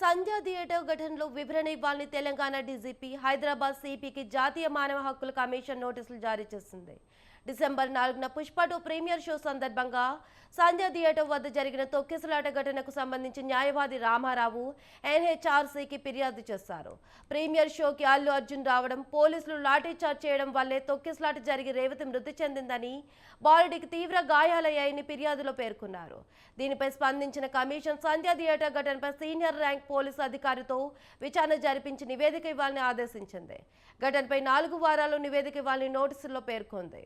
సంధ్యా theatre ఘటనలో వివరణ ఇవ్వాలని తెలంగాణ డీజీపీ హైదరాబాద్ సిపికి జాతీయ మానవ హక్కుల కమిషన్ నోటీసులు జారీ చేసింది. డిసెంబర్ నాలుగున పుష్ప టూ ప్రీమియర్ షో సందర్భంగా సంధ్యా థియేటర్ వద్ద జరిగిన తొక్కిసలాట ఘటనకు సంబంధించి న్యాయవాది రామారావు ఎన్హెచ్ఆర్సీకి ఫిర్యాదు చేశారు. ప్రీమియర్ షోకి అల్లు అర్జున్ రావడం పోలీసులు లాఠీచార్జ్ చేయడం వల్లే తొక్కిసలాట జరిగి రేవతి మృతి చెందిందని బాలుడికి తీవ్ర గాయాలయ్యాయని ఫిర్యాదులో పేర్కొన్నారు. దీనిపై స్పందించిన కమిషన్ సంధ్యా థియేటర్ ఘటనపై సీనియర్ ర్యాంక్ పోలీసు అధికారితో విచారణ జరిపించి నివేదిక ఇవ్వాలని ఆదేశించింది. ఘటనపై నాలుగు వారాలు నివేదిక ఇవ్వాలని నోటీసుల్లో పేర్కొంది.